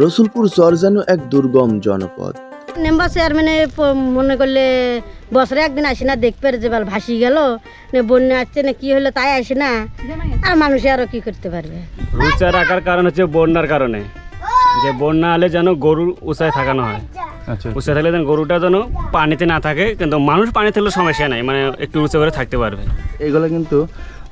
রসুলপুর চর যেন এক দুর্গম জনপদ। মেম্বার চেয়ারম্যানে মনে করলে বছরে একদিন আসি না দেখবে যে বল ভাসি গেল না বন্যা আসছে না কি হলো তাই আসে না আর মানুষ আরও কি করতে পারবে? রুচা রাখার কারণ হচ্ছে বন্যার কারণে। যে বন্যা হলে যেন গরু উঁচায় থাকানো হয়। আচ্ছা। উঁচা থাকলে যেন গরুটা যেন পানিতে না থাকে কিন্তু মানুষ পানি থাকলে সমস্যা নাই মানে একটু উঁচু করে থাকতে পারবে। এগুলো কিন্তু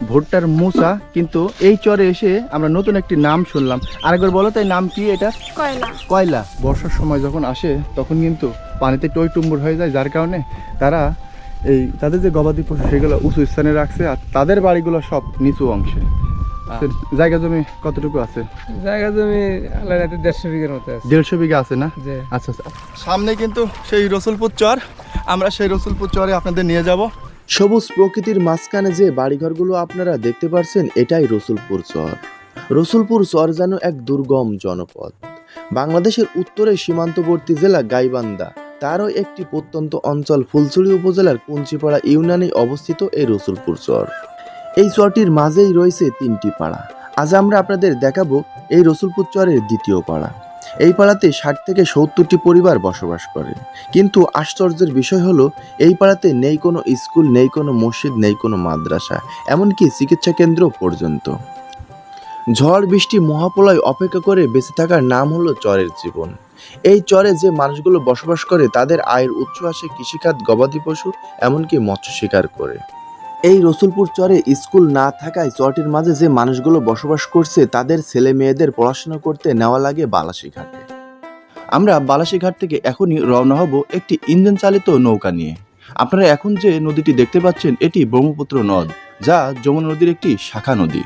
ভুট্টার মুসা কিন্তু এই চরে এসে আমরা নতুন একটি নাম শুনলাম। আরেকবার বলো তো এই নাম কি এটা? কয়লা। কয়লা। বর্ষার সময় যখন আসে তখন কিন্তু পানিতে টই টুম্বুর হয়ে যায় যার কারণে তারা এই তাদের যে গবাদি পশু সেগুলো উঁচু স্থানে রাখছে আর তাদের বাড়িগুলো সব নিচু অংশে। জায়গা জমি কতটুকু আছে? জায়গা জমি দেড়শো বিঘের মতো আছে। দেড়শো বিঘা আছে না? আচ্ছা আচ্ছা। সামনে কিন্তু সেই রসুলপুর চর। আমরা সেই রসুলপুর চরে আপনাদের নিয়ে যাব। সবুজ প্রকৃতির মাঝখানে যে বাড়িঘরগুলো আপনারা দেখতে পারছেন, এটাই রসুলপুর চর। রসুলপুর চর যেন এক দুর্গম জনপদ। বাংলাদেশের উত্তরে সীমান্তবর্তী জেলা গাইবান্দা তারও একটি প্রত্যন্ত অঞ্চল ফুলছড়ি উপজেলার কুঞ্চিপাড়া ইউনিয়নে অবস্থিত এই রসুলপুর চর। এই চরটির মাঝেই রয়েছে তিনটি পাড়া। আজ আমরা আপনাদের দেখাবো এই রসুলপুর চরের দ্বিতীয় পাড়া। এই পাড়াতে ষাট থেকে সত্তরটি পরিবার বসবাস করে। কিন্তু আশ্চর্যের বিষয় হলো, এই পাড়াতে নেই কোনো স্কুল, নেই কোনো মসজিদ, নেই কোনো মাদ্রাসা, এমনকি চিকিৎসা কেন্দ্র পর্যন্ত। ঝড়, বৃষ্টি, মহাপ্রলয় অপেক্ষা করে বেঁচে থাকার নাম হলো চরের জীবন। এই চরে যে মানুষগুলো বসবাস করে, তাদের আয়ের উৎস আসে কৃষিখাত, গবাদি পশু, এমনকি মৎস্য শিকার করে। এই রসুলপুর চরে স্কুল না থাকায় চরটির মাঝে যে মানুষগুলো বসবাস করছে, তাদের ছেলে মেয়েদের পড়াশোনা করতে নেওয়া লাগে বালাসীঘাটে। আমরা বালাসীঘাট থেকে এখনই রওনা হব একটি ইঞ্জিন চালিত নৌকা নিয়ে। আপনারা এখন যে নদীটি দেখতে পাচ্ছেন, এটি ব্রহ্মপুত্র নদ, যা যমুনা নদীর একটি শাখা নদী।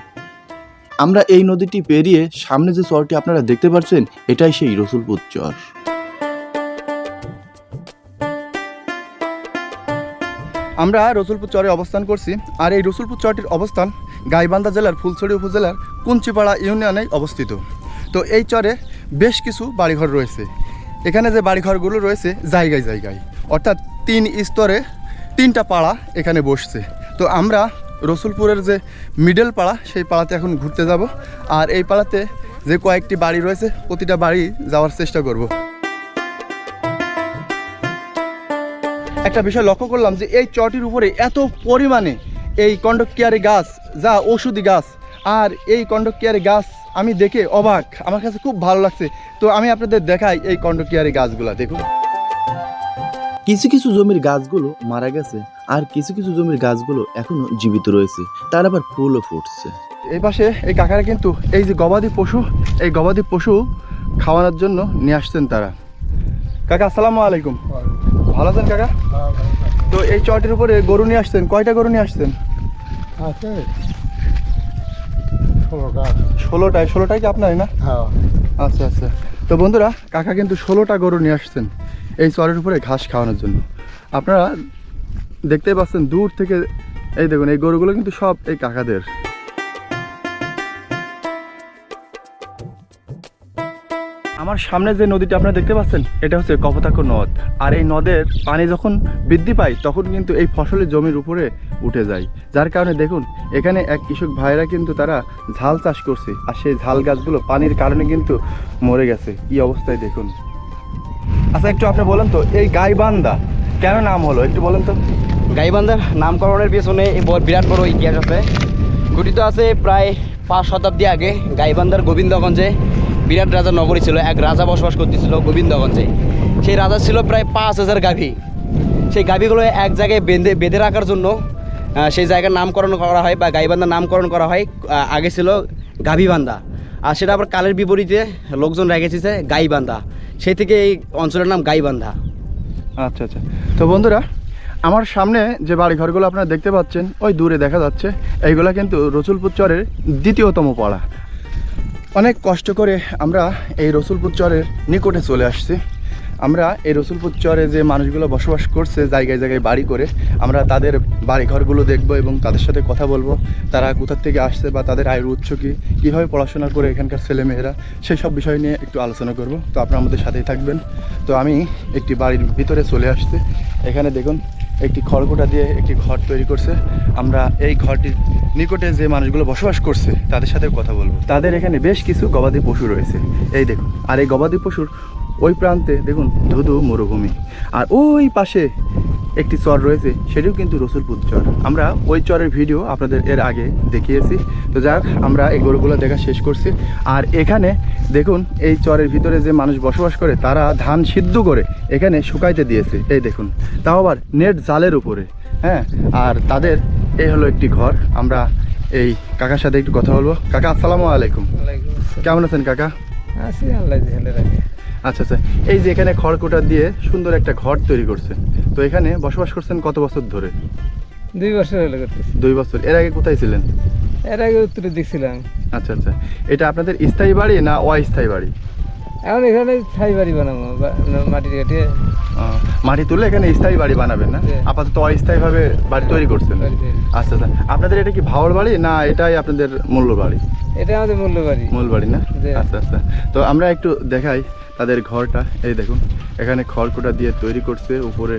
আমরা এই নদীটি পেরিয়ে সামনে যে চরটি আপনারা দেখতে পাচ্ছেন, এটাই সেই রসুলপুর চর। আমরা রসুলপুর চরে অবস্থান করছি, আর এই রসুলপুর চরটির অবস্থান গাইবান্ধা জেলার ফুলছড়ি উপজেলার কুঞ্চিপাড়া ইউনিয়নে অবস্থিত। তো এই চরে বেশ কিছু বাড়িঘর রয়েছে। এখানে যে বাড়িঘরগুলো রয়েছে, জায়গায় জায়গায়। অর্থাৎ তিন স্তরে তিনটা পাড়া এখানে বসছে। তো আমরা রসুলপুরের যে মিডল পাড়া, সেই পাড়াতে এখন ঘুরতে যাব, আর এই পাড়াতে যে কয়েকটি বাড়ি রয়েছে, প্রতিটা বাড়ি যাওয়ার চেষ্টা করব। একটা বিষয় লক্ষ্য করলাম যে এই চটির উপরে এত পরিমাণে এই কন্ডকিয়ারি গাছ যা ওষুধি গাছ আর এই কন্ডকিয়ারি গাছ আমি দেখে অবাক। আমার কাছে খুব ভালো লাগছে। তো আমি আপনাদের দেখাই এই কন্ডকিয়ারি গাছগুলা দেখুন। কিছু কিছু জমির গাছগুলো মারা গেছে আর কিছু কিছু জমির গাছগুলো এখনও জীবিত রয়েছে। তার আবার ফুলও ফুটছে। এই পাশে এই কাকারা কিন্তু এই যে গবাদি পশু এই গবাদি পশু খাওয়ানোর জন্য নিয়ে আসছেন তারা। কাকা আসসালামু আলাইকুম। ভালো আছেন কাকা? তো এই চটির উপরে গরু নিয়ে আসছেন কয়টা গরু নিয়ে আসছেন? আছে। ষোলোটায় ষোলোটাই কি আপনারই না? হ্যাঁ। আচ্ছা আচ্ছা। তো বন্ধুরা কাকা কিন্তু ষোলোটা গরু নিয়ে আসছেন এই চরের উপরে ঘাস খাওয়ানোর জন্য। আপনারা দেখতেই পাচ্ছেন দূর থেকে এই দেখুন এই গরুগুলো কিন্তু সব এই কাকাদের। আমার সামনে যে নদীটা আপনারা দেখতে পাচ্ছেন, এটা হচ্ছে কপোতাক্ষ নদ। আর এই নদের পানি যখন বৃদ্ধি পায়, তখন কিন্তু এই ফসলের জমির উপরে উঠে যায়। যার কারণে দেখুন, এখানে এক কৃষক ভাইরা কিন্তু তারা ঝাল চাষ করছে, আর সেই ঝাল গাছগুলো পানির কারণে কিন্তু মরে গেছে। কি অবস্থায় দেখুন। আচ্ছা একটু আপনি বলেন তো, এই গাইবান্ধা কেন নাম হলো? একটু বলেন তো। গাইবান্ধার নামকরণের পেছনে বিরাট বড় ইতিহাস আছে। গঠিত আছে প্রায় পাঁচ শতাব্দী আগে গাইবান্ধার গোবিন্দগঞ্জে। বিরাট রাজা নগরী ছিল, এক রাজা বসবাস করতেছিল গোবিন্দগঞ্জে। সেই রাজা ছিল প্রায় পাঁচ হাজার গাভী। সেই গাভীগুলো এক জায়গায় বেঁধে বেঁধে রাখার জন্য সেই জায়গার নামকরণ করা হয় বা গাইবান্ধার নামকরণ করা হয় আগে ছিল গাভীবান্ধা। আর সেটা আবার কালের বিপরীতে লোকজন রেখেছে গাইবান্ধা। সেই থেকে এই অঞ্চলের নাম গাইবান্ধা। আচ্ছা আচ্ছা। তো বন্ধুরা, আমার সামনে যে বাড়িঘরগুলো আপনারা দেখতে পাচ্ছেন, ওই দূরে দেখা যাচ্ছে, এইগুলা কিন্তু রসুলপুর চরের দ্বিতীয়তম পাড়া। অনেক কষ্ট করে আমরা এই রসুলপুর চরের নিকটে চলে আসছি। আমরা এই রসুলপুর চরে যে মানুষগুলো বসবাস করছে, জায়গায় জায়গায় বাড়ি করে, আমরা তাদের বাড়ি ঘরগুলো দেখব এবং তাদের সাথে কথা বলব। তারা কোথার থেকে আসছে বা তাদের আয়ের উৎস কী, কীভাবে পড়াশোনা করে এখানকার ছেলেমেয়েরা, সেই সব বিষয় নিয়ে একটু আলোচনা করব। তো আপনারা আমাদের সাথেই থাকবেন। তো আমি একটি বাড়ির ভিতরে চলে আসছি। এখানে দেখুন একটি খড়কুটা দিয়ে একটি ঘর তৈরি করছে। আমরা এই ঘরটির নিকটে যে মানুষগুলো বসবাস করছে, তাদের সাথে কথা বলব। তাদের এখানে বেশ কিছু গবাদি পশু রয়েছে। এই দেখুন, আর এই গবাদি পশুর ওই প্রান্তে দেখুন ধুধু মরুভূমি। আর ওই পাশে একটি চর রয়েছে সেটিও কিন্তু রসুলপুর চর। আমরা ওই চরের ভিডিও আপনাদের এর আগে দেখিয়েছি। তো যাক আমরা এই গরুগুলো দেখা শেষ করছি। আর এখানে দেখুন এই চরের ভিতরে যে মানুষ বসবাস করে তারা ধান সিদ্ধ করে এখানে শুকাইতে দিয়েছে। এই দেখুন তাও আবার নেট জালের উপরে হ্যাঁ? আর তাদের এই হলো একটি ঘর। আমরা এই কাকার সাথে একটু কথা বলব। কাকা আসসালামু আলাইকুম। কেমন আছেন কাকা? আছি আল্লাহ ঝেলে রাখে। আচ্ছা আচ্ছা। এই যে এখানে খড়কুটা দিয়ে সুন্দর একটা ঘর তৈরি করছেন তো এখানে বসবাস করছেন কত বছর ধরে? দুই বছর হলো করতেছি। দুই বছর। এর আগে কোথায় ছিলেন? এর আগে উত্তরে দেখছিলাম আচ্ছা আচ্ছা। এটা আপনাদের স্থায়ী বাড়ি না অস্থায়ী বাড়ি? এখন এখানে ছাই বাড়ি বানাবো মাটির কাটিয়ে মাটি তুলে এখানে স্থায়ী বাড়ি বানাবেন না? হ্যাঁ। আপাতত অস্থায়ীভাবে বাড়ি তৈরি করছেন। আচ্ছা আচ্ছা। আপনাদের এটা কি ভাওয়ার বাড়ি না এটাই আপনাদের মূল্য বাড়ি? এটা আমাদের মূল্য বাড়ি। মূল বাড়ি না? আচ্ছা আচ্ছা। তো আমরা একটু দেখাই তাদের ঘরটা। এই দেখুন এখানে খড়কুটা দিয়ে তৈরি করছে উপরে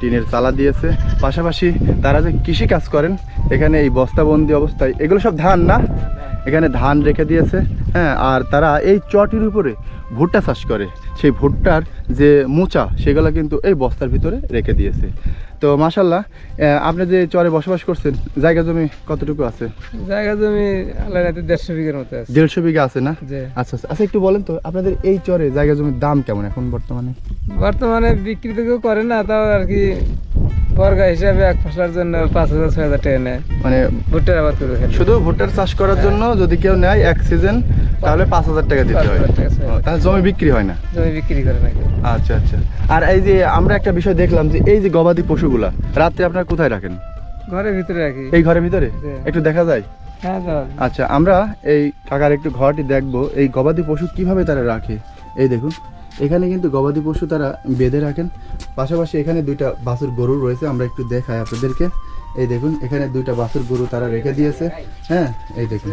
টিনের চালা দিয়েছে। পাশাপাশি তারা যে কৃষি কাজ করেন এখানে এই বস্তাবন্দি অবস্থায় এগুলো সব ধান না? এখানে ধান রেখে দিয়েছে। হ্যাঁ আর তারা এই চটির উপরে ভুট্টা চাষ করে। সেই ভুট্টার যে মোচা, সেগুলো কিন্তু এই বস্তার ভিতরে রেখে দিয়েছে। তো মাসাল্লাহ আপনি যে চরে বসবাস করছেন জায়গা জমি কতটুকু আছে? জায়গা জমি আল্লাহ দেড়শো বিঘের মতো আছে। দেড়শো বিঘা আছে না? আচ্ছা আচ্ছা আচ্ছা একটু বলেন তো আপনাদের এই চরে জায়গা জমির দাম কেমন এখন বর্তমানে? বর্তমানে বিক্রি তো কেউ করে না তাও আর কি বর্গা হিসাবে এক ফসলার জন্য পাঁচ হাজার ছয় হাজার টাকা নেয়। মানে ভুট্টার আবাদ করে শুধু ভুট্টার চাষ করার জন্য যদি কেউ নেয় এক সিজন তাহলে পাঁচ হাজার টাকা দিতে হয়। 5,000 টাকা, ও, তাহলে জমি বিক্রি হয় না? জমি বিক্রি করে না আচ্ছা আচ্ছা। আর এই যে আমরা একটা বিষয় দেখলাম যে এই যে গবাদি পশুগুলা রাত্রে আপনারা কোথায় রাখেন? ঘরের ভিতরে রাখি। এই ঘরের ভিতরে? একটু দেখা যায়? হ্যাঁ। আচ্ছা আমরা এই কাকার একটু ঘরটি দেখব। এই গবাদি পশু কীভাবে তারা রাখে? এই দেখুন এখানে কিন্তু গবাদি পশু তারা বেঁধে রাখেন। পাশাপাশি এখানে দুইটা বাছুর গরু রয়েছে আমরা একটু দেখাই আপনাদেরকে। এই দেখুন এখানে দুইটা বাছুর গরু তারা রেখে দিয়েছে। হ্যাঁ এই দেখুন।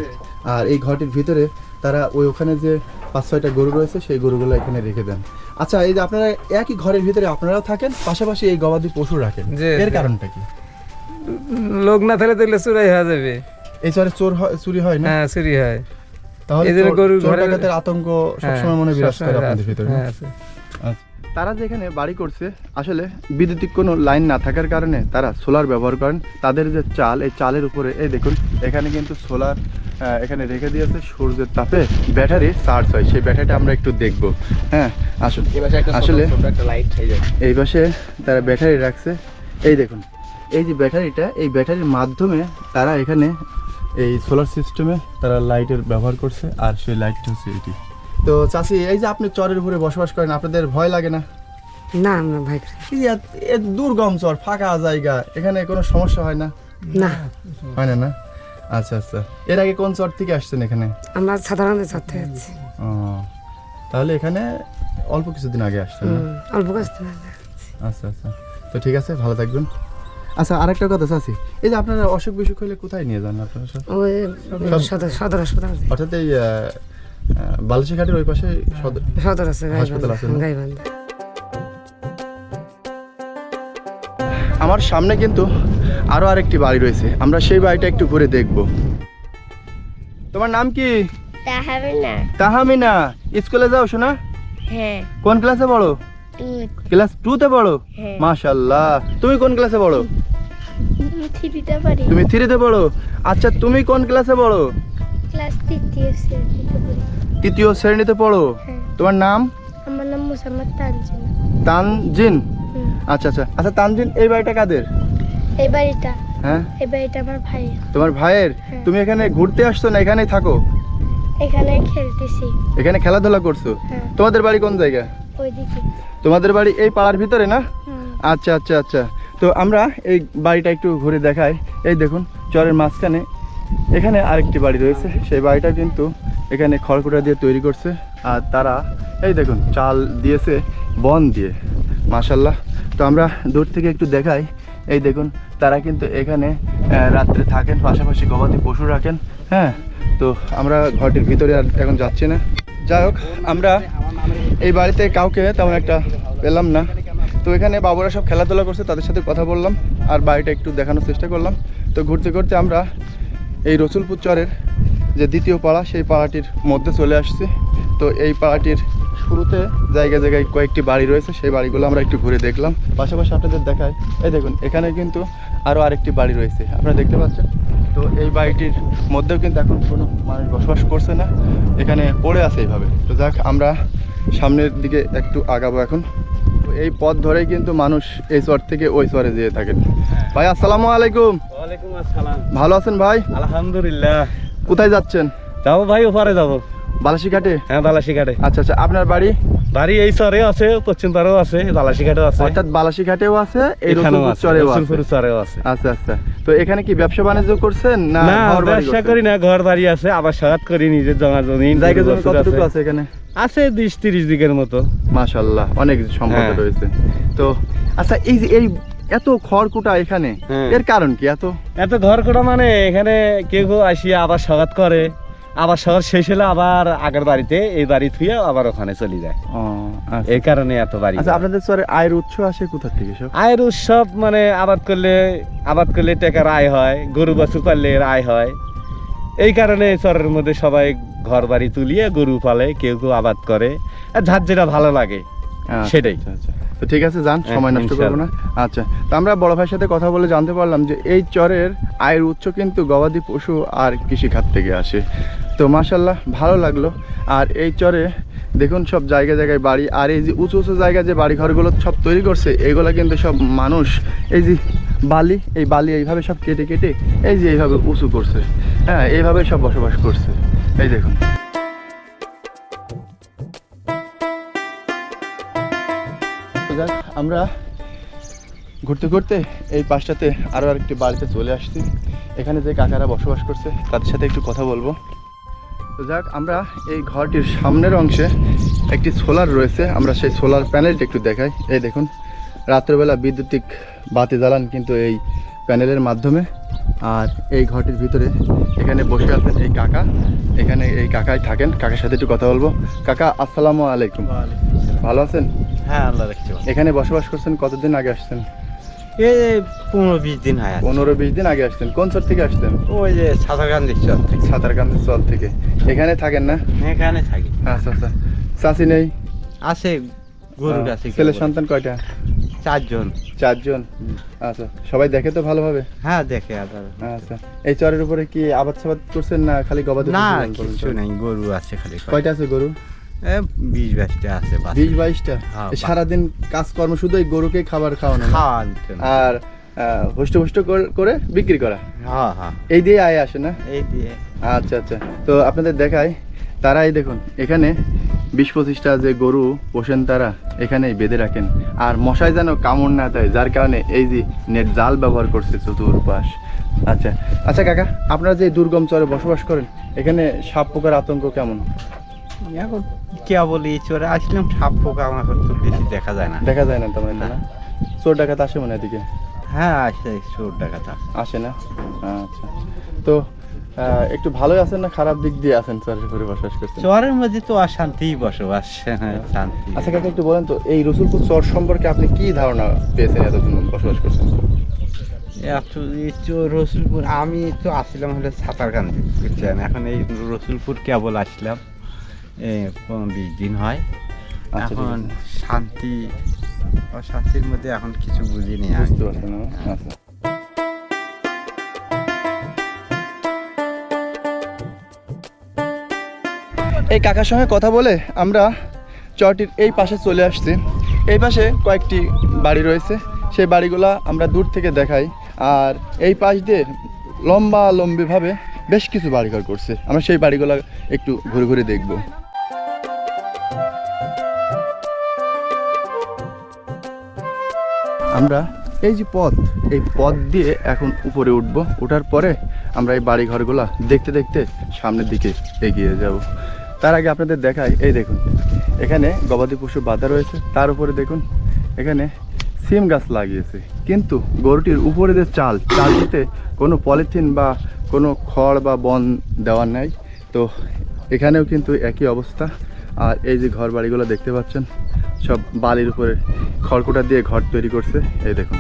আর এই ঘরটির ভিতরে তারা ওই ওখানে যে পাঁচ ছয়টা গরু রয়েছে সেই গরুগুলো এখানে রেখে দেন। আচ্ছা এই যে আপনারা একই ঘরের ভিতরে আপনারাও থাকেন পাশাপাশি এই গবাদি পশু রাখেন। এর কারণটা কি? লোক না থাকলে তাহলে চুরাই হয়ে যাবে। এই চরে চোর হয় চুরি হয় না? হ্যাঁ চুরি হয়। তাহলে গরুর চোর ঘরে- আতঙ্ক হ্যাঁ, সবসময় মনে বিরাজ করে আপনাদের ভিতরে। হ্যাঁ, আছে। আচ্ছা। তারা যেখানে বাড়ি করছে আসলে বিদ্যুতিক কোনো লাইন না থাকার কারণে তারা সোলার ব্যবহার করেন। তাদের যে চাল এই চালের উপরে এই দেখুন এখানে কিন্তু সোলার এখানে রেখে দিয়েছে সূর্যের তাপে ব্যাটারি চার্জ হয়। সেই ব্যাটারিটা আমরা একটু দেখব। হ্যাঁ আসলে আসলে লাইট যায় এই পাশে তারা ব্যাটারি রাখছে। এই দেখুন এই যে ব্যাটারিটা এই ব্যাটারির মাধ্যমে তারা এখানে এই সোলার সিস্টেমে তারা লাইটের ব্যবহার করছে আর সেই লাইটটা হচ্ছে এটি। তো চাষি এই যে আপনি চরের উপরে বসবাস করেন আপনাদের ভয় লাগে না? না আমরা ভাই দুর্গম চর ফাঁকা জায়গা এখানে কোনো সমস্যা হয় না? না। হয় না না? আচ্ছা আচ্ছা। এর আগে কোন চর থেকে আসছেন এখানে? আমরা সাধারণত চড়তে যাচ্ছি। ও তাহলে এখানে অল্প কিছুদিন আগে আসছেন না? অল্প কষ্ট আচ্ছা আচ্ছা। তো ঠিক আছে ভালো থাকবেন। আচ্ছা আরেকটা কথা চাচ্ছি এই যে আপনারা অসুখ বিসুখ হলে কোথায় নিয়ে যান আপনারা সব? ওই সদর সদর হাসপাতাল আছে। অর্থাৎ এই বালুচিঘাটের ওই পাশে সদর সদর আছে হাসপাতাল আছে না? গাইবান্ধা। আমার সামনে কিন্তু আরও আরেকটি বাড়ি রয়েছে। আমরা সেই বাড়িটা একটু ঘুরে দেখব। তোমার নাম কি? তা তাহামিনা স্কুলে যাও শোনা হ্যাঁ। কোন ক্লাসে পড়ো? ক্লাস টুতে পড়ো? হ্যাঁ। মাশাল্লাহ। তুমি কোন ক্লাসে পড়ো? তুমি থ্রিতে পড়ো? আচ্ছা তুমি কোন ক্লাসে পড়ো। তৃতীয় শ্রেণীতে পড়ি? হ্যাঁ। তোমার নাম? আমার নাম মোসাম্মদ তানজিন। তানজিন। আচ্ছা আচ্ছা। আচ্ছা তানজিন এই বাড়িটা কাদের? এই বাড়িটা। হ্যাঁ? এই বাড়িটা আমার ভাই তোমার ভাইয়ের? হ্যাঁ। তুমি এখানে ঘুরতে আসছো না এখানেই থাকো? এখানে খেলতেছি। এখানে খেলাধুলা করছ? হ্যাঁ। তোমাদের বাড়ি কোন জায়গা? ওইদিকে। তোমাদের বাড়ি এই পাড়ার ভিতরে না? আচ্ছা আচ্ছা আচ্ছা। তো আমরা এই বাড়িটা একটু ঘুরে দেখাই। এই দেখুন চরের মাঝখানে এখানে আরেকটি বাড়ি রয়েছে। সেই বাড়িটা কিন্তু এখানে খড়কুটা দিয়ে তৈরি করছে। আর তারা এই দেখুন চাল দিয়েছে বন দিয়ে। মাশাল্লাহ তো আমরা দূর থেকে একটু দেখাই। এই দেখুন, তারা কিন্তু এখানে রাত্রে থাকেন, পাশাপাশি গবাদি পশু রাখেন হ্যাঁ? তো আমরা ঘরটির ভিতরে আর এখন যাচ্ছি না। যাই হোক, আমরা এই বাড়িতে কাউকে তেমন একটা পেলাম না। তো এখানে বাবুরা সব খেলাধুলা করছে, তাদের সাথে কথা বললাম, আর বাড়িটা একটু দেখানোর চেষ্টা করলাম। তো ঘুরতে ঘুরতে আমরা এই রসুলপুর চরের যে দ্বিতীয় পাড়া, সেই পাড়াটির মধ্যে চলে আসছি। তো এই পাড়াটির শুরুতে জায়গায় জায়গায় কয়েকটি বাড়ি রয়েছে সেই বাড়িগুলো আমরা একটু ঘুরে দেখলাম। পাশাপাশি আপনাদের দেখায় এই দেখুন এখানে কিন্তু আরও আরেকটি বাড়ি রয়েছে আপনারা দেখতে পাচ্ছেন? তো এই বাড়িটির মধ্যেও কিন্তু এখন কোনো মানুষ বসবাস করছে না এখানে পড়ে আছে এইভাবে। তো যাক আমরা সামনের দিকে একটু আগাবো এখন। তো এই পথ ধরেই কিন্তু মানুষ এই চর থেকে ওই চরে যেয়ে থাকেন ভাই আসসালামু আলাইকুম। ভালো আছেন ভাই? আলহামদুলিল্লাহ। কোথায় যাচ্ছেন? যাব ভাই ওপারে যাব। বালাসিঘাটে? হ্যাঁ বালাসি ঘাটে আচ্ছা আচ্ছা আপনার বাড়ি? বাড়ি এই চরে আছে পশ্চিম পাড়েও আছে বালাসি ঘাটেও আছে। অর্থাৎ বালাসিঘাটেও আছে এখানেও আছে চরেও আছে। চরেও আছে। আচ্ছা আচ্ছা। তো এখানে কি ব্যবসা বাণিজ্য করছেন না ব্যবসা করি না ঘর বাড়ি আছে আবার করি নিজের জমা জমি জায়গা জমি কতটুকু আছে। এখানে? আছে বিশ তিরিশ দিকের মতো। মাশাল্লাহ অনেক সম্পদ হ্যাঁ। রয়েছে। তো আচ্ছা এই যে এই এত খড়কুটা এখানে হ্যাঁ। এর কারণ কি এত? এত ঘর কোটা মানে এখানে কেউ কেউ আসিয়া আবার সগাত করে। আবার শহর শেষ হলে আবার আগের বাড়িতে এই বাড়ি থুয়ে আবার ওখানে চলে যায়। আচ্ছা। এই কারণে এত বাড়ি আচ্ছা আপনাদের চরে আয়ের উৎস আসে কোথা থেকে সব? আয়ের উৎসব মানে আবাদ করলে আবাদ করলে টাকার আয় হয় গরু বাছুর পাললে এর আয় হয়। এই কারণে চরের মধ্যে সবাই ঘর বাড়ি তুলিয়ে গরু পালে কেউ কেউ আবাদ করে। আর যার যেটা ভালো লাগে আচ্ছা, সেটাই। তো ঠিক আছে যান হ্যাঁ, সময় নষ্ট করব না। আচ্ছা তো আমরা বড় ভাইয়ের সাথে কথা বলে জানতে পারলাম যে এই চরের আয়ের উৎস কিন্তু গবাদি পশু আর কৃষিখাত থেকে আসে। তো মাশাল্লাহ ভালো লাগল। আর এই চরে দেখুন সব জায়গায় জায়গায় বাড়ি, আর এই যে উঁচু উঁচু জায়গায় যে বাড়ি ঘরগুলো সব তৈরি করছে, এগুলো কিন্তু সব মানুষ, এই যে বালি, এই বালি এইভাবে সব কেটে কেটে এই যে এইভাবে উঁচু করছে। হ্যাঁ এইভাবে সব বসবাস করছে। এই দেখুন। আমরা ঘুরতে ঘুরতে এই পাশটাতে আরও আরেকটি বাড়িতে চলে আসছি। এখানে যে কাকারা বসবাস করছে, তাদের সাথে একটু কথা বলব। তো যাক আমরা এই ঘরটির সামনের অংশে একটি সোলার রয়েছে। আমরা সেই সোলার প্যানেলটা একটু দেখাই। এই দেখুন রাত্রেবেলা বিদ্যুতিক বাতি জ্বালান কিন্তু এই প্যানেলের মাধ্যমে। আর এই ঘরটির ভিতরে এখানে বসে আছেন এই কাকা। এখানে এই কাকাই থাকেন। কাকার সাথে একটু কথা বলব। কাকা আসসালামু আলাইকুম। ভালো আছেন? হ্যাঁ আল্লাহ এখানে বসবাস করছেন কতদিন আগে আসছেন? পনেরো বিশ দিন হয় পনেরো বিশ দিন আগে আসছেন। কোন চর থেকে আসছেন? ওই যে চল থেকে। সাঁতারকান্দির চল থেকে। এখানে থাকেন না? এখানে থাকি। আচ্ছা আচ্ছা। চাষি নেই? আছে গরু। আছে ছেলে সন্তান কয়টা? চারজন। চারজন? আচ্ছা সবাই দেখে তো ভালোভাবে? হ্যাঁ দেখে আচ্ছা এই চরের উপরে কি আবাদ সাবাদ করছেন না খালি গবাদি না? কিছু নেই গরু আছে খালি কয়টা। আছে গরু? বিশ বাইশটা আছে বিশ বাইশটা? হ্যাঁ, সারাদিন কাজকর্ম শুধু এই গরুকে খাবার খাওয়ানো। আর করে বিক্রি করা? হ্যাঁ হ্যাঁ। এই দিয়ে আয় আসে না? এই দিয়ে। আচ্ছা আচ্ছা। তো আপনাদের দেখায় তারাই দেখুন এখানে বিশ পঁচিশটা যে গরু পোষেন তারা এখানেই বেঁধে রাখেন। আর মশাই যেন কামড় না দেয় যার কারণে এই যে নেট জাল ব্যবহার করছে চতুর্পাশ। আচ্ছা আচ্ছা কাকা আপনারা যে দুর্গম চরে বসবাস করেন এখানে সাপ পোকার আতঙ্ক কেমন? এখন কে বলি চোরে আসলাম সাপ পোকা আমার তো বেশি দেখা যায় না। দেখা যায় না তেমন একটা না? চোর ডাকাত আসে মনে হয় এদিকে? হ্যাঁ আসে চোর ডাকাত আসে। না? আচ্ছা। তো একটু ভালোই আছেন না খারাপ দিক দিয়ে আছেন? চরের উপরে বসবাস করছেন। চরের মধ্যে তো অশান্তি বসবাস। হ্যাঁ, শান্তি। আচ্ছা কাকা একটু বলেন তো এই রসুলপুর চর সম্পর্কে আপনি কি ধারণা পেয়েছেন এতদিন বসবাস করছেন? রসুলপুর আমি তো আসলাম হলে সাঁতারকান্দি বুঝছেন? এখন এই রসুলপুর কেবল আসলাম। বিশ দিন হয়। আচ্ছা, এখন শান্তি অশান্তির মধ্যে এখন কিছু বুঝিনি বুঝতে পারছেন আচ্ছা। এই কাকার সঙ্গে কথা বলে আমরা চরটির এই পাশে চলে আসছি। এই পাশে কয়েকটি বাড়ি রয়েছে। সেই বাড়িগুলা আমরা দূর থেকে দেখাই। আর এই পাশ দিয়ে লম্বা লম্বিভাবে বেশ কিছু বাড়িঘর করছে। আমরা সেই বাড়িগুলো একটু ঘুরে ঘুরে দেখব। আমরা এই যে পথ, এই পথ দিয়ে এখন উপরে উঠব। ওঠার পরে আমরা এই বাড়ি ঘরগুলা দেখতে দেখতে সামনের দিকে এগিয়ে যাব। তার আগে আপনাদের দেখাই, এই দেখুন, এখানে গবাদি পশু বাঁধা রয়েছে। তার উপরে দেখুন, এখানে সিম গাছ লাগিয়েছে। কিন্তু গরুটির উপরে যে চাল, চালটিতে কোনো পলিথিন বা কোনো খড় বা বন দেওয়ার নাই। তো এখানেও কিন্তু একই অবস্থা। আর এই যে ঘর বাড়িগুলো দেখতে পাচ্ছেন সব বালির উপরে খড়কুটা দিয়ে ঘর তৈরি করছে এই দেখুন।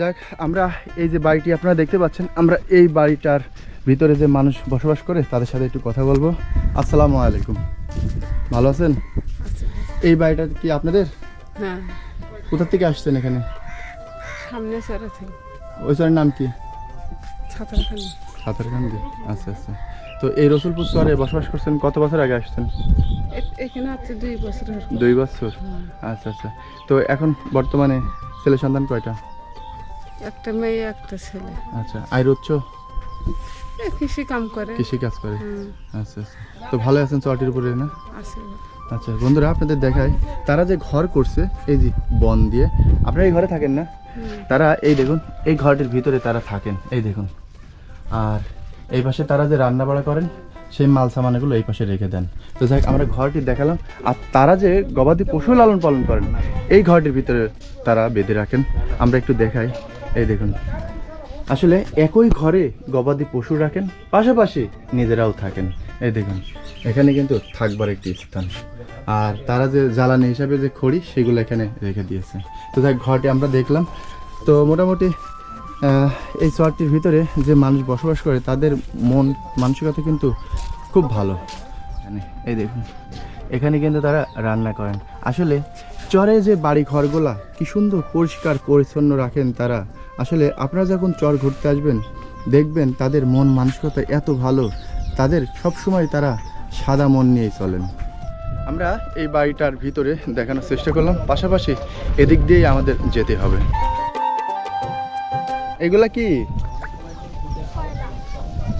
যাক আমরা এই যে বাড়িটি আপনারা দেখতে পাচ্ছেন আমরা এই বাড়িটার ভিতরে যে মানুষ বসবাস করে তাদের সাথে একটু কথা বলব। আসসালামু আলাইকুম। ভালো আছেন? এই বাড়িটা কি আপনাদের? হ্যাঁ। কোথা থেকে আসছেন এখানে? সামনে ওই চরের নাম কি? ছাতারখানি। সাঁতারকান্দি আচ্ছা আচ্ছা। তো এই রসুলপুর চরে বসবাস করছেন কত বছর আগে আসছেন? এখানে হচ্ছে দুই বছর দুই বছর? আচ্ছা আচ্ছা। তো এখন বর্তমানে ছেলে সন্তান কয়টা? একটা মেয়ে একটা ছেলে। আচ্ছা আয় উচ্চ? কৃষি কাম করে। কৃষি কাজ করে। আচ্ছা আচ্ছা। তো ভালো আছেন চরটির উপরে না? আচ্ছা বন্ধুরা আপনাদের দেখায় তারা যে ঘর করছে এই যে বন দিয়ে আপনারা এই ঘরে থাকেন না? তারা এই দেখুন এই ঘরটির ভিতরে তারা থাকেন। এই দেখুন। আর এই পাশে তারা যে রান্না বাড়া করেন, সেই মাল সামানগুলো এই পাশে রেখে দেন। তো যাক আমরা ঘরটি দেখালাম। আর তারা যে গবাদি পশু লালন পালন করেন, এই ঘরটির ভিতরে তারা বেঁধে রাখেন। আমরা একটু দেখাই। এই দেখুন। আসলে একই ঘরে গবাদি পশু রাখেন, পাশাপাশি নিজেরাও থাকেন। এই দেখুন, এখানে কিন্তু থাকবার একটি স্থান। আর তারা যে জ্বালানি হিসাবে যে খড়ি, সেগুলো এখানে রেখে দিয়েছে। তো দেখ ঘরটি আমরা দেখলাম। তো মোটামুটি এই চরটির ভিতরে যে মানুষ বসবাস করে, তাদের মন, মানসিকতা কিন্তু খুব ভালো। এই দেখুন, এখানে কিন্তু তারা রান্না করেন। আসলে চরে যে বাড়ি ঘরগুলা কি সুন্দর পরিষ্কার পরিচ্ছন্ন রাখেন তারা। আসলে আপনারা যখন চর ঘুরতে আসবেন, দেখবেন তাদের মন, মানসিকতা এত ভালো, তাদের সব সময় তারা সাদা মন নিয়েই চলেন। আমরা এই বাড়িটার ভিতরে দেখানোর চেষ্টা করলাম, পাশাপাশি এদিক দিয়েই আমাদের যেতে হবে। এগুলা কি?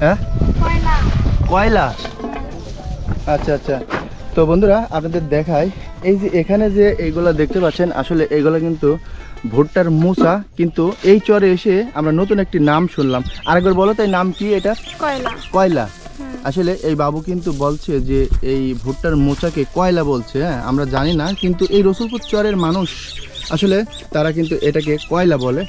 হ্যাঁ? কয়লা। আচ্ছা আচ্ছা। তো বন্ধুরা আপনাদের দেখাই এই যে এখানে যে এইগুলা দেখতে পাচ্ছেন আসলে এইগুলা কিন্তু ভুট্টার মোচা কিন্তু এই চরে এসে আমরা নতুন একটি নাম শুনলাম। আরেকবার বলো তাই নাম কি এটা? কয়লা। কয়লা। আসলে এই বাবু কিন্তু বলছে যে এই ভুট্টার মোচাকে কয়লা বলছে হ্যাঁ আমরা জানি না কিন্তু এই রসুলপুর চরের মানুষ আসলে তারা কিন্তু এটাকে কয়লা বলে।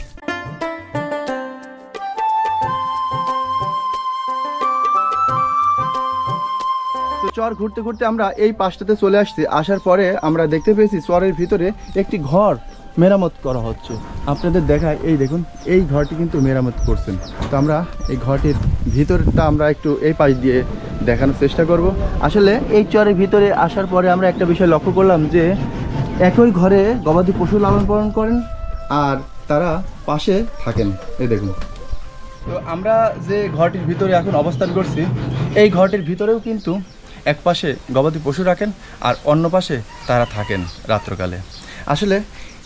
চর ঘুরতে ঘুরতে আমরা এই পাশটাতে চলে আসছি। আসার পরে আমরা দেখতে পেয়েছি চরের ভিতরে একটি ঘর মেরামত করা হচ্ছে। আপনাদের দেখায়, এই দেখুন, এই ঘরটি কিন্তু মেরামত করছেন। তো আমরা এই ঘরটির ভিতরটা আমরা একটু এই পাশ দিয়ে দেখানোর চেষ্টা করব। আসলে এই চরের ভিতরে আসার পরে আমরা একটা বিষয় লক্ষ্য করলাম যে একই ঘরে গবাদি পশু লালন পালন করেন আর তারা পাশে থাকেন। এই দেখুন। তো আমরা যে ঘরটির ভিতরে এখন অবস্থান করছি, এই ঘরটির ভিতরেও কিন্তু এক পাশে গবাদি পশু রাখেন আর অন্য পাশে তারা থাকেন রাত্রকালে। আসলে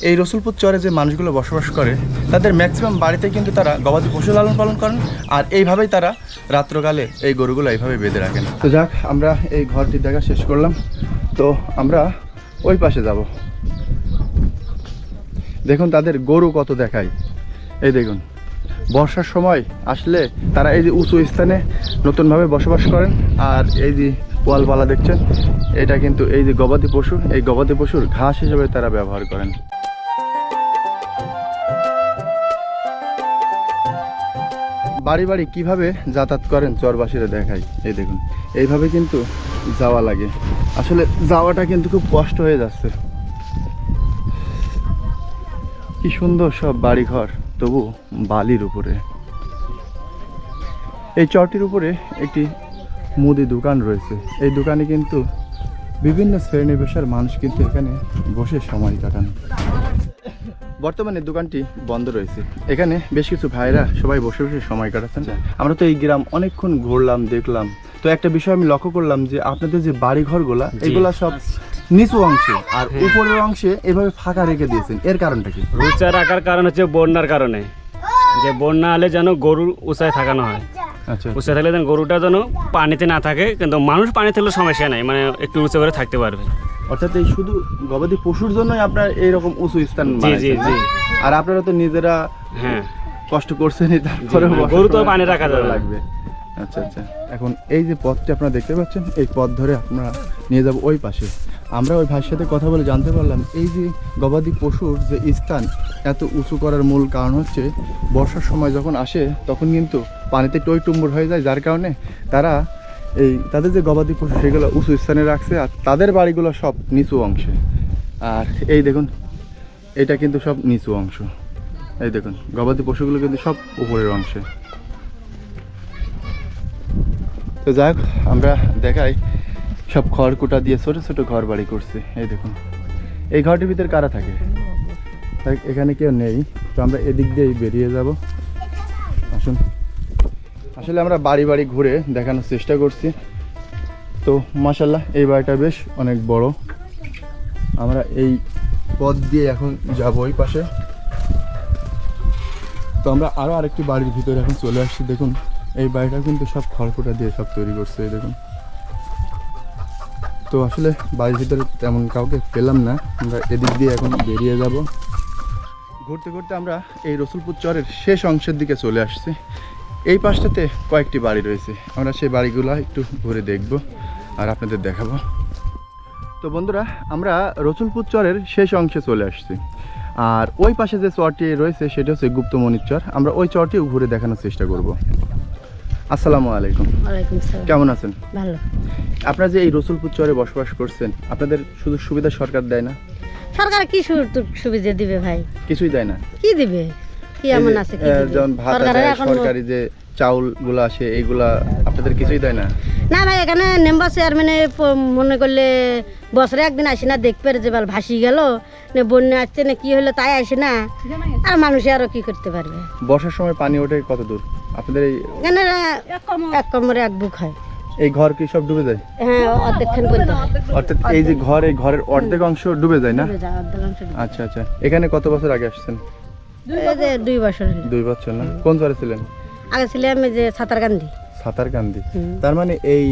এই রসুলপুর চরে যে মানুষগুলো বসবাস করে, তাদের ম্যাক্সিমাম বাড়িতে কিন্তু তারা গবাদি পশু লালন পালন করেন আর এইভাবেই তারা রাত্রকালে এই গরুগুলো এইভাবে বেঁধে রাখেন। তো যাক, আমরা এই ঘরটি দেখা শেষ করলাম। তো আমরা ওই পাশে যাব। দেখুন তাদের গরু কত দেখায়। এই দেখুন, বর্ষার সময় আসলে তারা এই যে উঁচু স্থানে নতুনভাবে বসবাস করেন আর এই যে পোয়ালপালা দেখছেন? এটা কিন্তু এই যে গবাদি পশু, এই গবাদি পশুর ঘাস হিসেবে তারা ব্যবহার করেন। বাড়ি বাড়ি কীভাবে যাতায়াত করেন চরবাসীরা দেখাই। এই দেখুন, এইভাবে কিন্তু যাওয়া লাগে। আসলে যাওয়াটা কিন্তু খুব কষ্ট হয়ে যাচ্ছে। কি সুন্দর সব বাড়িঘর, তবু বালির উপরে। এই চরটির উপরে একটি মুদি দোকান রয়েছে। এই দোকানে কিন্তু বিভিন্ন শ্রেণি পেশার মানুষ কিন্তু এখানে বসে সময় কাটান। বর্তমানে দোকানটি বন্ধ রয়েছে। এখানে বেশ কিছু ভাইরা সবাই বসে বসে সময় কাটাচ্ছেন। আমরা তো এই গ্রাম অনেকক্ষণ ঘুরলাম দেখলাম। তো একটা বিষয় আমি লক্ষ্য করলাম যে আপনাদের যে বাড়ি ঘরগুলা এগুলা সব নিচু অংশে আর উপরের অংশে এভাবে ফাঁকা রেখে দিয়েছেন। এর কারণটা কি? উঁচা রাখার কারণ হচ্ছে বন্যার কারণে। যে বন্যা হলে যেন গরুর উঁচায় থাকানো হয়। উঁচা থাকলে যেন গরুটা যেন পানিতে না থাকে কিন্তু মানুষ পানি থাকলে সমস্যা নাই মানে একটু উঁচু করে থাকতে পারবে। অর্থাৎ এই শুধু গবাদি পশুর জন্যই আপনার এইরকম উঁচু স্থান জি জি জি। আর আপনারা তো নিজেরা হ্যাঁ। কষ্ট করছেন তারপরে গরু তো পানি রাখা যাবে লাগবে। আচ্ছা আচ্ছা। এখন এই যে পথটি আপনারা দেখতে পাচ্ছেন, এই পথ ধরে আপনারা নিয়ে যাব ওই পাশে। আমরা ওই ভাইয়ের সাথে কথা বলে জানতে পারলাম, এই যে গবাদি পশুর যে স্থান, এত উঁচু করার মূল কারণ হচ্ছে বর্ষার সময় যখন আসে, তখন কিন্তু পানিতে টই টুম্বুর হয়ে যায়, যার কারণে তারা এই তাদের যে গবাদি পশু, সেগুলো উঁচু স্থানে রাখছে আর তাদের বাড়িগুলো সব নিচু অংশে। আর এই দেখুন, এটা কিন্তু সব নিচু অংশ। এই দেখুন, গবাদি পশুগুলো কিন্তু সব উপরের অংশে। তো যাই আমরা দেখাই। সব খড়কুটা দিয়ে ছোট ছোট ঘর বাড়ি করছে। এই দেখুন। এই ঘরটির ভিতরে কারা থাকে? এখানে কেউ নেই। তো আমরা এদিক দিয়েই বেরিয়ে যাব। আসুন। আসলে আমরা বাড়ি বাড়ি ঘুরে দেখানোর চেষ্টা করছি। তো মাসাল্লাহ এই বাড়িটা বেশ অনেক বড়। আমরা এই পথ দিয়ে এখন যাব ওই পাশে। তো আমরা আরও আরেকটি বাড়ির ভিতরে এখন চলে আসছি, দেখুন। এই বাড়িটা কিন্তু সব খড়কুটা দিয়ে সব তৈরি করছে, এই দেখুন। তো আসলে বাড়ির ভিতরে তেমন কাউকে পেলাম না। আমরা এদিক দিয়ে এখন বেরিয়ে যাব। ঘুরতে ঘুরতে আমরা এই রসুলপুর চরের শেষ অংশের দিকে চলে আসছি। এই পাশটাতে কয়েকটি বাড়ি রয়েছে। আমরা সেই বাড়িগুলো একটু ঘুরে দেখব আর আপনাদের দেখাবো। তো বন্ধুরা, আমরা রসুলপুর চরের শেষ অংশে চলে আসছি। আর ওই পাশে যে চরটি রয়েছে, সেটা হচ্ছে গুপ্তমণির চর। আমরা ওই চরটিও ঘুরে দেখানোর চেষ্টা করব। আসসালামু আলাইকুম। ওয়ালাইকুম সালাম। কেমন আছেন? ভালো। আপনারা যে এই রসুলপুর চরে বসবাস করছেন আপনাদের সুযোগ সুবিধা সরকার দেয় না? সরকার কি সুবিধা দিবে ভাই? কিছুই দেয় না। কি দিবে? কি এমন আছে কি? যেমন ভাত সরকারি যে চাউলগুলো আসে এইগুলা আপনাদের কিছুই দেয় না? না ভাই এখানে মেম্বার চেয়ারম্যানে মনে করলে বছরে একদিন আসি না দেখবে যে বল ভাসি গেল না বন্যা আসছে না কি হলো তাই আসে না আর মানুষে আরও কি করতে পারবে? বর্ষার সময় পানি ওঠে কত দূর? আপনাদের এই এখানে এক কমরে এক বুক হয়। এই ঘর কি সব ডুবে যায়? হ্যাঁ অর্ধেকখান হয় অর্থাৎ এই যে ঘর এই ঘরের অর্ধেক অংশ ডুবে যায় না। আচ্ছা আচ্ছা। এখানে কত বছর আগে আসছেন? দুই বছর দুই বছর না? কোন চরে ছিলেন? আগে ছিলাম যে সাঁতারকান্দি সাঁতারকান্দি। তার মানে এই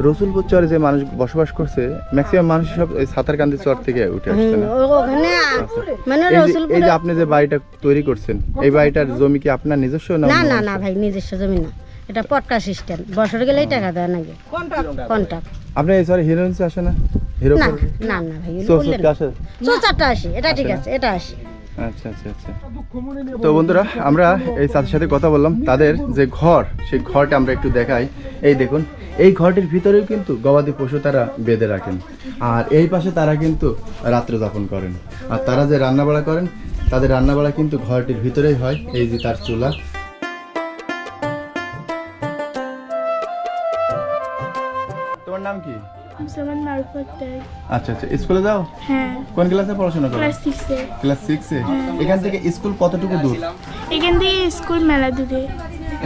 রসুলপুর চরে যে মানুষ বসবাস করছে ম্যাক্সিমাম মানুষ সব এই সাঁতারকান্দি চর থেকে উঠে আসছে না? ওখানে মানে এই যে- এই যে আপনি যে বাড়িটা তৈরি করছেন এই বাড়িটার জমি কি আপনার নিজস্ব না না না না ভাই নিজস্ব জমি না। এটা পটকা সিস্টেম বছর গেলেই টাকা দেয় নাকি কন্ট্রাক্ট। আপনি এই সরি হিরোইন্স আসে না? হিরো না না না ভাই চৌষট্টি আসে? চৌচারটা আসি এটা ঠিক আছে এটা আসি। আচ্ছা আচ্ছা আচ্ছা। তো বন্ধুরা, আমরা এই সাথে সাথে কথা বললাম। তাদের যে ঘর, সেই ঘরটা আমরা একটু দেখাই। এই দেখুন, এই ঘরটির ভিতরেও কিন্তু গবাদি পশু তারা বেঁধে রাখেন। আর এই পাশে তারা কিন্তু রাত্রে যাপন করেন। আর তারা যে রান্নাবাড়া করেন, তাদের রান্নাবাড়া কিন্তু ঘরটির ভিতরেই হয়। এই যে তার চুলা মুসলমান মারুফত আচ্ছা আচ্ছা স্কুলে যাও? হ্যাঁ। কোন ক্লাসে পড়াশোনা করো? ক্লাস সিক্সে ক্লাস সিক্সে এখান থেকে স্কুল কতটুকু দূর? এখান থেকে স্কুল মেলা দূরে।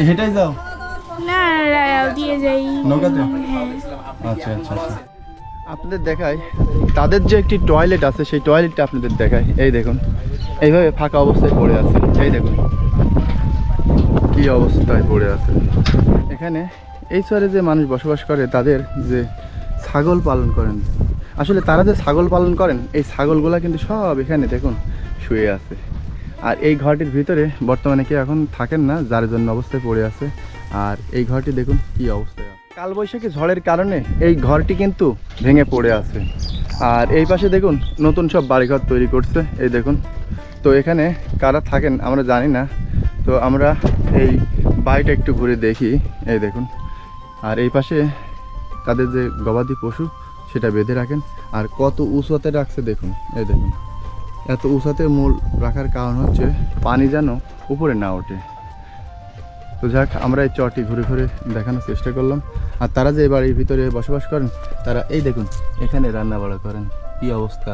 হেঁটেই যাও? না দিয়ে যাই। নৌকাতে? হ্যাঁ। আচ্ছা আচ্ছা আচ্ছা। আপনাদের দেখায় তাদের যে একটি টয়লেট আছে সেই টয়লেটটা আপনাদের দেখায় এই দেখুন এইভাবে ফাঁকা অবস্থায় পড়ে আছে। এই দেখুন কি অবস্থায় পড়ে আছে। এখানে এই শহরে যে মানুষ বসবাস করে তাদের যে ছাগল পালন করেন। আসলে তারা যে ছাগল পালন করেন, এই ছাগলগুলা কিন্তু সব এখানে দেখুন শুয়ে আছে। আর এই ঘরটির ভিতরে বর্তমানে কেউ এখন থাকেন না, যার জন্য অবস্থায় পড়ে আছে। আর এই ঘরটি দেখুন কি অবস্থায়। কালবৈশাখী ঝড়ের কারণে এই ঘরটি কিন্তু ভেঙে পড়ে আছে। আর এই পাশে দেখুন নতুন সব বাড়িঘর তৈরি করছে, এই দেখুন। তো এখানে কারা থাকেন আমরা জানি না। তো আমরা এই বাড়িটা একটু ঘুরে দেখি, এই দেখুন। আর এই পাশে তাদের যে গবাদি পশু, সেটা বেঁধে রাখেন। আর কত উঁচুতে রাখছে দেখুন, এই দেখুন। এত উঁচাতে মূল রাখার কারণ হচ্ছে পানি যেন উপরে না ওঠে। তো যাক, আমরা এই চরটি ঘুরে ঘুরে দেখানোর চেষ্টা করলাম। আর তারা যে বাড়ির ভিতরে বসবাস করেন, তারা এই দেখুন, এখানে রান্না বাড়া করেন, কি অবস্থা।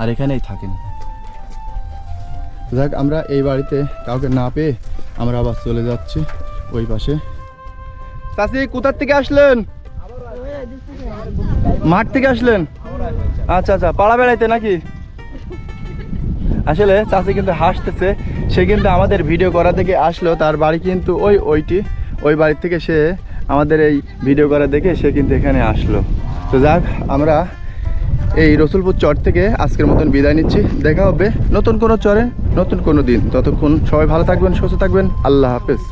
আর এখানেই থাকেন। যাক, আমরা এই বাড়িতে কাউকে না পেয়ে আমরা আবার চলে যাচ্ছি ওই পাশে। চাষি কোথার থেকে আসলেন? মাঠ থেকে আসলেন? আচ্ছা আচ্ছা পাড়া বেড়াইতে নাকি? আসলে চাষি কিন্তু হাসতেছে, সে কিন্তু আমাদের ভিডিও করা থেকে আসলো, তার বাড়ি কিন্তু ওই ওইটি, ওই বাড়ি থেকে সে আমাদের এই ভিডিও করা দেখে সে কিন্তু এখানে আসলো। তো যাক, আমরা এই রসুলপুর চর থেকে আজকের মতন বিদায় নিচ্ছি। দেখা হবে নতুন কোনো চরে, নতুন কোনো দিন। ততক্ষণ সবাই ভালো থাকবেন, সুস্থ থাকবেন। আল্লাহ হাফেজ।